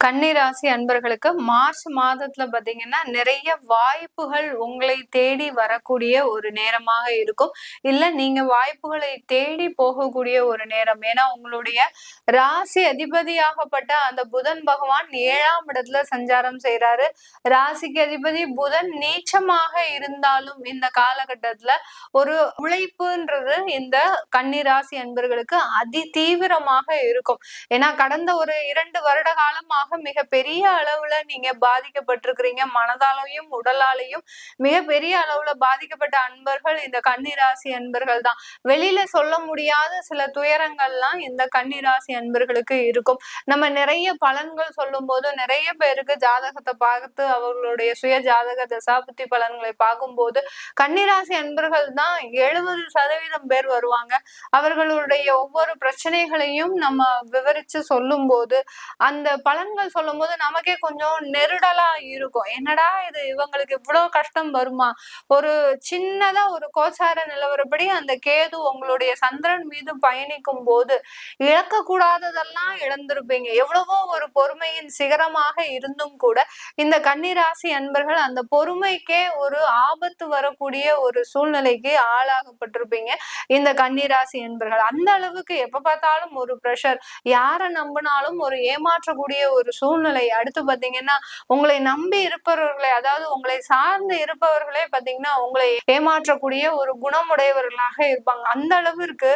கன்னிராசி அன்பர்களுக்கு மார்ச் மாதத்துல பாத்தீங்கன்னா நிறைய வாய்ப்புகள் உங்களை தேடி வரக்கூடிய ஒரு நேரமாக இருக்கும். இல்ல நீங்க வாய்ப்புகளை தேடி போகக்கூடிய ஒரு நேரம். ஏன்னா உங்களுடைய ராசி அதிபதியாகப்பட்ட அந்த புதன் பகவான் ஏழாம் இடத்துல சஞ்சாரம் செய்யறாரு ராசிக்கு அதிபதி புதன் நீச்சமாக இருந்தாலும் இந்த காலகட்டத்துல ஒரு உழைப்புன்றது இந்த கன்னிராசி அன்பர்களுக்கு அதி தீவிரமாக இருக்கும். ஏன்னா கடந்த ஒரு இரண்டு வருட காலமாக மிக பெரிய அளவுல நீங்க பாதிக்கப்பட்டிருக்கிறீங்க. மனதாலையும் உடலாலையும் மிக பெரிய அளவுல பாதிக்கப்பட்ட அன்பர்கள் இந்த கன்னிராசி அன்பர்கள் தான். வெளியில சொல்ல முடியாத சில துயரங்கள்லாம் இந்த கன்னிராசி அன்பர்களுக்கு இருக்கும். நம்ம நிறைய பலன்கள் சொல்லும் போது நிறைய பேருக்கு ஜாதகத்தை பார்த்து அவர்களுடைய சுய ஜாதக தசாபுத்தி பலன்களை பார்க்கும்போது கன்னிராசி அன்பர்கள் தான் எழுபது சதவீதம் பேர் வருவாங்க. அவர்களுடைய ஒவ்வொரு பிரச்சனைகளையும் நம்ம விவரிச்சு சொல்லும் போது அந்த பலன்கள் விஷயங்கள் சொல்லும் போது நமக்கே கொஞ்சம் நெருடலா இருக்கும். என்னடா இது? இவங்களுக்கு இவ்வளவு கஷ்டம் வருமா? ஒரு சின்னதா ஒரு கோச்சார நிலவரப்படி அந்த கேது உங்களுடைய சந்திரன் மீது பயணிக்கும் போது இழக்க கூடாததெல்லாம் இழந்திருப்பீங்க. எவ்வளவோ ஒரு பொறுமையின் சிகரமாக இருந்தும் கூட இந்த கன்னிராசி அன்பர்கள் அந்த பொறுமைக்கே ஒரு ஆபத்து வரக்கூடிய ஒரு சூழ்நிலைக்கு ஆளாகப்பட்டிருப்பீங்க. இந்த கன்னிராசி என்பர்கள் அந்த அளவுக்கு எப்ப பார்த்தாலும் ஒரு ப்ரெஷர் யாரை நம்பினாலும் ஒரு ஏமாற்றக்கூடிய ஒரு ஒரு சூழ்நிலை. அடுத்து பாத்தீங்கன்னா உங்களை நம்பி இருப்பவர்களை அதாவது உங்களை சார்ந்து இருப்பவர்களே பாத்தீங்கன்னா உங்களை ஏமாற்றக்கூடிய ஒரு குணமுடையவர்களாக இருப்பாங்க. அந்த அளவிற்கு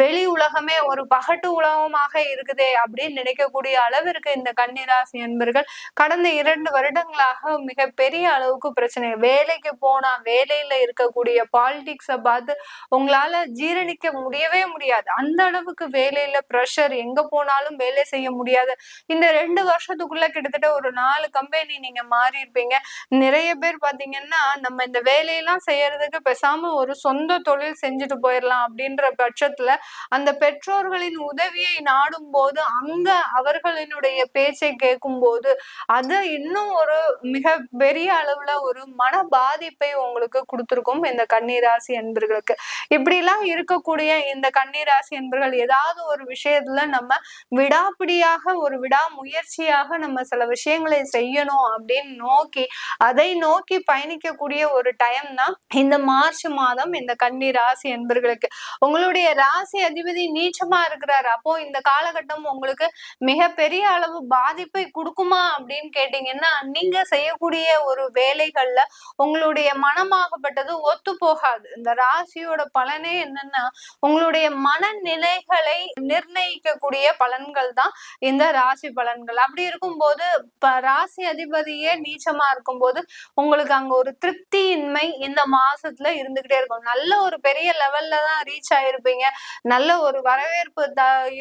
வெளி உலகமே ஒரு பகட்டு உலகமாக இருக்குதே அப்படின்னு நினைக்கக்கூடிய அளவிற்கு இந்த கன்னிராசி என்பர்கள் கடந்த இரண்டு வருடங்களாக மிக பெரிய அளவுக்கு பிரச்சனை. வேலைக்கு போனா வேலையில இருக்கக்கூடிய பாலிடிக்ஸை பார்த்து உங்களால ஜீரணிக்க முடியவே முடியாது. அந்த அளவுக்கு வேலையில ப்ரெஷர் எங்க போனாலும் வேலை செய்ய முடியாது. இந்த ரெண்டு வருஷத்துக்குள்ள கிட்டத்தட்ட ஒரு நாலு கம்பெனி நீங்க மாறி இருப்பீங்க. நிறைய பேர் பாத்தீங்கன்னா நம்ம இந்த வேலையெல்லாம் செய்யறதுக்கு பேசாம ஒரு சொந்த தொழில் செஞ்சுட்டு போயிடலாம் அப்படின்ற பட்சத்துல அந்த பெற்றோர்களின் உதவியை நாடும் போது அங்க அவர்களினுடைய பேச்சை கேட்கும் போது அது இன்னும் ஒரு மிக பெரிய அளவுல ஒரு மன பாதிப்பை உங்களுக்கு கொடுத்துருக்கும் இந்த கன்னிராசி என்பர்களுக்கு. இப்படி எல்லாம் இருக்கக்கூடிய இந்த கன்னிராசி என்பர்கள் ஏதாவது ஒரு விஷயத்துல நம்ம விடாப்பிடியாக ஒரு விடா முயற்சி முயற்சியாக நம்ம சில விஷயங்களை செய்யணும் அப்படின்னு நோக்கி அதை நோக்கி பயணிக்கக்கூடிய ஒரு டைம் தான் இந்த மார்ச் மாதம் இந்த கன்னி ராசி என்பர்களுக்கு உங்களுடைய ராசி அதிபதி நீச்சமா இருக்கிறாரு. அப்போ இந்த காலகட்டம் உங்களுக்கு மிக பெரிய அளவு பாதிப்பை கொடுக்குமா அப்படின்னு கேட்டீங்கன்னா நீங்க செய்யக்கூடிய ஒரு வேலைகள்ல உங்களுடைய மனமாகப்பட்டது ஒத்து போகாது. இந்த ராசியோட பலனே என்னன்னா உங்களுடைய மனநிலைகளை நிர்ணயிக்கக்கூடிய பலன்கள் தான் இந்த ராசி பலன்கள் அப்படி இருக்கும்போது ராசி அதிபதியே நீச்சமா இருக்கும்போது உங்களுக்கு அங்க ஒரு திருப்தியின்மை இந்த மாசத்துல இருந்துகிட்டே இருக்கும். நல்ல ஒரு பெரிய லெவல்ல தான் ரீச் ஆயிருப்பீங்க. நல்ல ஒரு வரவேற்பு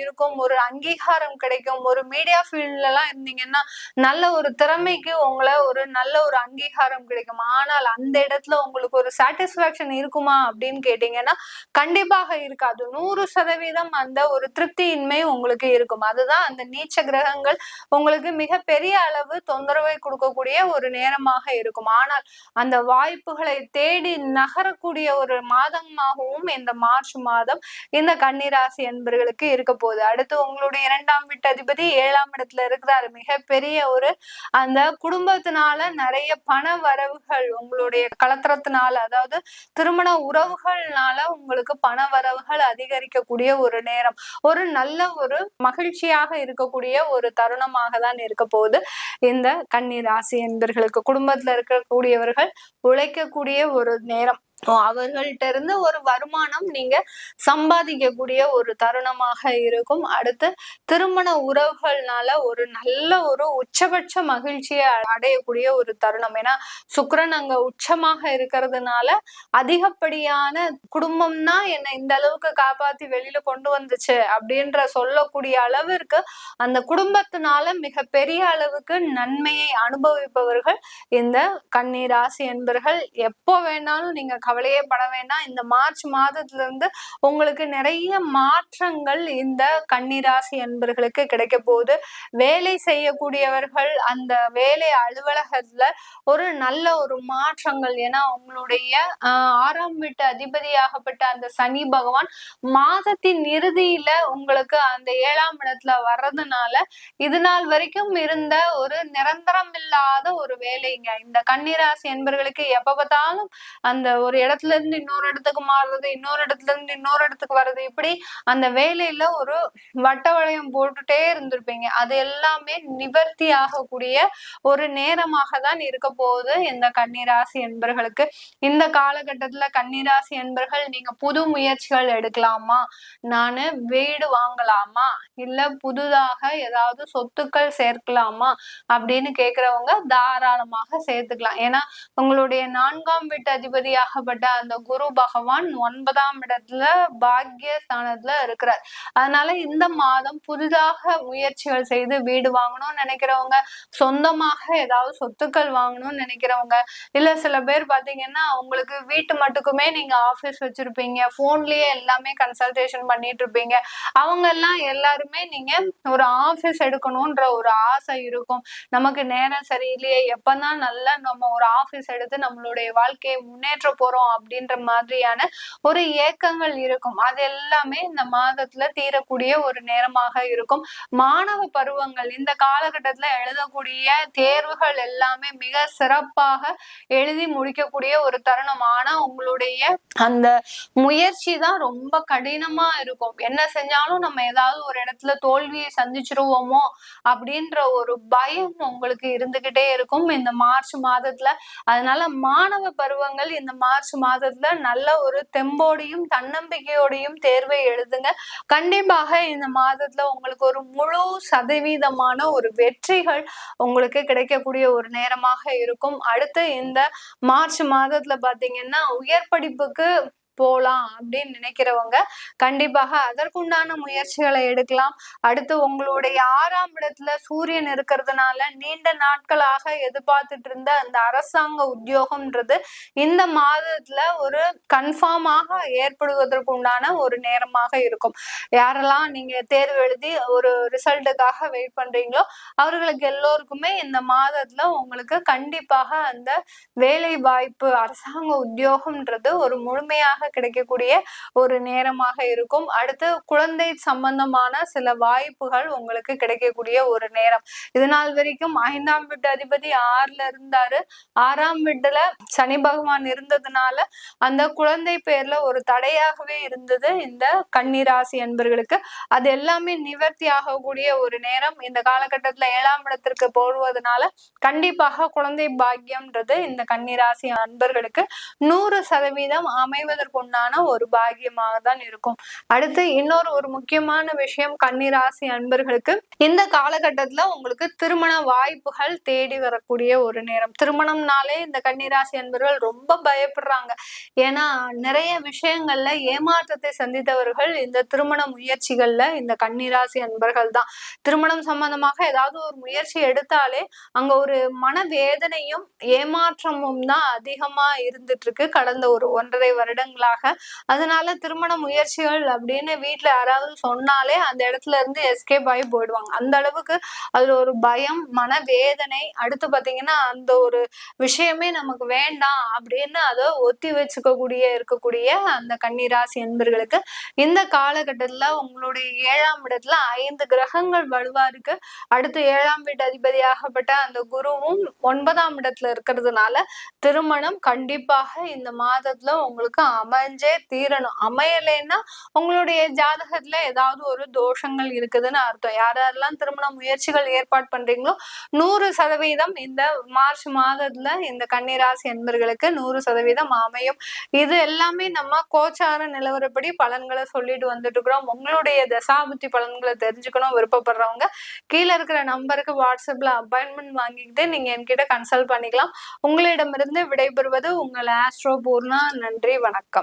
இருக்கும். ஒரு அங்கீகாரம் கிடைக்கும். ஒரு மீடியா ஃபீல்ட்ல எல்லாம் இருந்தீங்கன்னா நல்ல ஒரு திறமைக்கு உங்களை ஒரு நல்ல ஒரு அங்கீகாரம் கிடைக்கும். ஆனால் அந்த இடத்துல உங்களுக்கு ஒரு சாட்டிஸ்பாக்சன் இருக்குமா அப்படின்னு கேட்டீங்கன்னா கண்டிப்பாக இருக்காது. நூறு சதவீதம் அந்த ஒரு திருப்தியின்மை உங்களுக்கு இருக்கும். அதுதான் அந்த நீச்ச கிரகங்கள் உங்களுக்கு மிக பெரிய அளவு தொந்தரவை கொடுக்கக்கூடிய ஒரு நேரமாக இருக்கும். ஆனால் அந்த வாய்ப்புகளை தேடி நகரக்கூடிய ஒரு மாதமாகவும் இந்த மார்ச் மாதம் இந்த கன்னிராசி என்பர்களுக்கு இருக்க போகுது. அடுத்து உங்களுடைய இரண்டாம் வீட்டு அதிபதி ஏழாம் இடத்துல இருக்கிறாரு. மிகப்பெரிய ஒரு அந்த குடும்பத்தினால நிறைய பண வரவுகள் உங்களுடைய கலத்திரத்தினால அதாவது திருமண உறவுகள்னால உங்களுக்கு பண வரவுகள் அதிகரிக்கக்கூடிய ஒரு நேரம். ஒரு நல்ல ஒரு மகிழ்ச்சியாக இருக்கக்கூடிய ஒரு தருணமாக தான் இருக்க போகுது. இந்த கன்னி ராசி என்பர்களுக்கு குடும்பத்துல இருக்கக்கூடியவர்கள் உழைக்கக்கூடிய ஒரு நேரம். அவர்கள்ட்ட இருந்து ஒரு வருமானம் நீங்க சம்பாதிக்கக்கூடிய ஒரு தருணமாக இருக்கும். அடுத்து திருமண உறவுகள்னால ஒரு நல்ல ஒரு உச்சபட்ச மகிழ்ச்சியை அடையக்கூடிய ஒரு தருணம். ஏன்னா சுக்கரன் அங்க உச்சமாக இருக்கிறதுனால அதிகப்படியான குடும்பம்னா என்னை இந்த அளவுக்கு காப்பாத்தி வெளியில கொண்டு வந்துச்சு அப்படின்ற சொல்லக்கூடிய அளவிற்கு அந்த குடும்பத்தினால மிக பெரிய அளவுக்கு நன்மையை அனுபவிப்பவர்கள் இந்த கண்ணீராசி என்பர்கள். எப்போ வேணாலும் நீங்க கவலையே பட வேண்டாம். இந்த மார்ச் மாதத்துல இருந்து உங்களுக்கு நிறைய மாற்றங்கள் இந்த கன்னிராசி என்பர்களுக்கு கிடைக்க போகுது. வேலை செய்யக்கூடியவர்கள் அந்த வேலை அலுவலகத்துல ஒரு நல்ல ஒரு மாற்றங்கள். ஏன்னா உங்களுடைய ஆறாம் வீட்டு அதிபதியாகப்பட்ட அந்த சனி பகவான் மாதத்தின் இறுதியில உங்களுக்கு அந்த ஏழாம் இடத்துல வர்றதுனால இது நாள் வரைக்கும் இருந்த ஒரு நிரந்தரம் இல்லாத ஒரு வேலைங்க. இந்த கன்னிராசி என்பர்களுக்கு எப்ப பார்த்தாலும் அந்த ஒரு இடத்துல இருந்து இன்னொரு இடத்துக்கு மாறுறது இன்னொரு இடத்துல இருந்து இன்னொரு இடத்துக்கு வர்றது. இப்படி அந்த வேலையில ஒரு வட்ட வளையம் போட்டுட்டே இருந்திருப்பீங்க. அது எல்லாமே நிவர்த்தி ஆகக்கூடிய ஒரு நேரமாக தான் இருக்க போகுது இந்த கன்னிராசி என்பர்களுக்கு. இந்த காலகட்டத்துல கன்னிராசி என்பர்கள் நீங்க புது முயற்சிகள் எடுக்கலாமா? நானு வீடு வாங்கலாமா? இல்ல புதுதாக ஏதாவது சொத்துக்கள் சேர்க்கலாமா? அப்படின்னு கேக்குறவங்க தாராளமாக சேர்த்துக்கலாம். ஏன்னா உங்களுடைய நான்காம் வீட்டு அதிபதியாகப்பட்ட அந்த குரு பகவான் ஒன்பதாம் இடத்துல பாக்கிய ஸ்தானத்துல இருக்கிறார். அதனால இந்த மாதம் புதிதாக முயற்சிகள் செய்து வீடு வாங்கணும்னு நினைக்கிறவங்க சொந்தமாக ஏதாவது சொத்துக்கள் வாங்கணும்னு நினைக்கிறவங்க இல்ல சில பேர் பாத்தீங்கன்னா உங்களுக்கு வீட்டு மட்டுக்குமே நீங்க ஆபீஸ் வச்சிருப்பீங்க போன்லயே எல்லாமே கன்சல்டேஷன் பண்ணிட்டு இருப்பீங்க அவங்க எல்லாம் எல்லாருமே நீங்க ஒரு ஆபீஸ் எடுக்கணும்ன்ற ஒரு ஆசை இருக்கும். நமக்கு நேரம் சரியில்லையே எப்பதான் நல்லா நம்ம ஒரு ஆபீஸ் எடுத்து நம்மளுடைய வாழ்க்கையை முன்னேற்ற போறோம் அப்படின்ற மாதிரியான ஒரு ஏக்கங்கள் இருக்கும். அது எல்லாமே இந்த மாதத்துல தீரக்கூடிய ஒரு நேரமாக இருக்கும். மாணவ பருவங்கள் இந்த காலகட்டத்துல எழுதக்கூடிய தேர்வுகள் எல்லாமே மிக சிறப்பாக எழுதி முடிக்கக்கூடிய ஒரு தருணம். ஆனா உங்களுடைய அந்த முயற்சி தான் ரொம்ப கடினமா இருக்கும். என்ன செஞ்சாலும் நம்ம ஏதாவது ஒரு இடத்துல தோல்வியை சந்திச்சிருவோமோ அப்படின்ற ஒரு பயம் உங்களுக்கு இருந்துகிட்டே இருக்கும். இந்த மார்ச் மாதத்துல. அதனால மாணவ பருவங்கள் இந்த மார்ச் மாதத்துல நல்ல ஒரு தெம்போடையும் தன்னம்பிக்கையோடையும் தேர்வை எழுதுங்க. கண்டிப்பாக இந்த மாதத்துல உங்களுக்கு ஒரு முழு சதவீதமான ஒரு வெற்றிகள் உங்களுக்கு கிடைக்கக்கூடிய ஒரு நேரமாக இருக்கும். அடுத்து இந்த மார்ச் மாதத்துல பாத்தீங்கன்னா உயர் படிப்புக்கு போலாம் அப்படின்னு நினைக்கிறவங்க கண்டிப்பாக அதற்குண்டான முயற்சிகளை எடுக்கலாம். அடுத்து உங்களுடைய ஆறாம் இடத்துல சூரியன் இருக்கிறதுனால நீண்ட நாட்களாக எதிர்பார்த்துட்டு இருந்த அந்த அரசாங்க உத்தியோகம்ன்றது இந்த மாதத்துல ஒரு கன்ஃபார்மாக ஏற்படுவதற்கு உண்டான ஒரு நேரமாக இருக்கும். யாரெல்லாம் நீங்க தேர்வு எழுதி ஒரு ரிசல்ட்டுக்காக வெயிட் பண்றீங்களோ அவர்களுக்கு எல்லோருக்குமே இந்த மாதத்துல உங்களுக்கு கண்டிப்பாக அந்த வேலை வாய்ப்பு அரசாங்க உத்தியோகம்ன்றது ஒரு முழுமையாக கிடைக்கக்கூடிய ஒரு நேரமாக இருக்கும். அடுத்து குழந்தை சம்பந்தமான சில வாய்ப்புகள் உங்களுக்கு கிடைக்கக்கூடிய ஒரு நேரம். இது நாள் வரைக்கும் ஐந்தாம் வீட்டு அதிபதி ஆறுல இருந்தாரு. ஆறாம் வீட்டுல சனி பகவான் இருந்ததுனால அந்த குழந்தை பேர்ல ஒரு தடையாகவே இருந்தது இந்த கன்னிராசி அன்பர்களுக்கு. அது எல்லாமே நிவர்த்தி ஆகக்கூடிய ஒரு நேரம். இந்த காலகட்டத்துல ஏழாம் இடத்திற்கு போடுவதனால கண்டிப்பாக குழந்தை பாக்கியம்ன்றது இந்த கன்னிராசி அன்பர்களுக்கு நூறு சதவீதம் அமைவதற்கு உண்டான ஒரு பாகியமாக தான் இருக்கும். அடுத்து இன்னொரு ஒரு முக்கியமான விஷயம் கன்னிராசி அன்பர்களுக்கு இந்த காலகட்டத்துல உங்களுக்கு திருமண வாய்ப்புகள் தேடி வரக்கூடிய ஒரு நேரம். திருமணம்னாலே இந்த கன்னிராசி அன்பர்கள் ரொம்ப பயப்படுறாங்க. ஏன்னா நிறைய விஷயங்கள்ல ஏமாற்றத்தை சந்தித்தவர்கள் இந்த திருமண முயற்சிகள்ல இந்த கன்னிராசி அன்பர்கள் தான். திருமணம் சம்பந்தமாக ஏதாவது ஒரு முயற்சி எடுத்தாலே அங்க ஒரு மனவேதனையும் ஏமாற்றமும் தான் அதிகமா இருந்துட்டு இருக்கு. கடந்த ஒரு ஒன்றரை வருடங்களாக அதனால திருமண முயற்சிகள் அப்படின்னு வீட்டுல யாராவது சொன்னாலே அந்த இடத்துல இருந்து எஸ்கேப் ஆகி போயிடுவாங்க. அந்த அளவுக்கு அதுல ஒரு பயம் மனவேதனை அடுத்து பாத்தீங்கன்னா அந்த ஒரு விஷயமே நமக்கு வேண்டாம் அப்படின்னு அதை ஒத்தி வச்சுக்கக்கூடிய இருக்கக்கூடிய அந்த கன்னிராசி என்பர்களுக்கு இந்த காலகட்டத்துல உங்களுடைய ஏழாம் இடத்துல ஐந்து கிரகங்கள் வலுவா இருக்கு. அடுத்து ஏழாம் வீட்டு அதிபதியாகப்பட்ட அந்த குருவும் ஒன்பதாம் இடத்துல இருக்கிறதுனால திருமணம் கண்டிப்பாக இந்த மாதத்துல உங்களுக்கு அமைஞ்சே தீரணும். அமையலைன்னா உங்களுடைய ஜாதகத்துல ஏதாவது ஒரு தோஷங்கள் இருக்குதுன்னு அர்த்தம். யார் யாரெல்லாம் திருமண முயற்சிகள் ஏற்பாடு பண்றீங்களோ நூறு சதவீதம் இந்த மார்ச் மாதத்துல இந்த கன்னிராசி என்பர்களுக்கு நூறு சதவீதம் அமையும். இது எல்லாமே நம்ம கோச்சார நிலவரப்படி பலன்களை சொல்லிட்டு வந்துட்டு இருக்கிறோம் உங்களுடைய தசாபுத்தி பலன்களை தெரிஞ்சுக்கணும் விருப்பப்படுறவங்க கீழே இருக்கிற நம்பருக்கு வாட்ஸ்அப்ல அப்பாயின்மெண்ட் வாங்கிக்கிட்டு நீங்க என்கிட்ட கன்சல்ட் பண்ணிக்கலாம். உங்களிடமிருந்து விடைபெறுவது உங்கள் ஆஸ்ட்ரோ பூர்ணா. நன்றி வணக்கம்.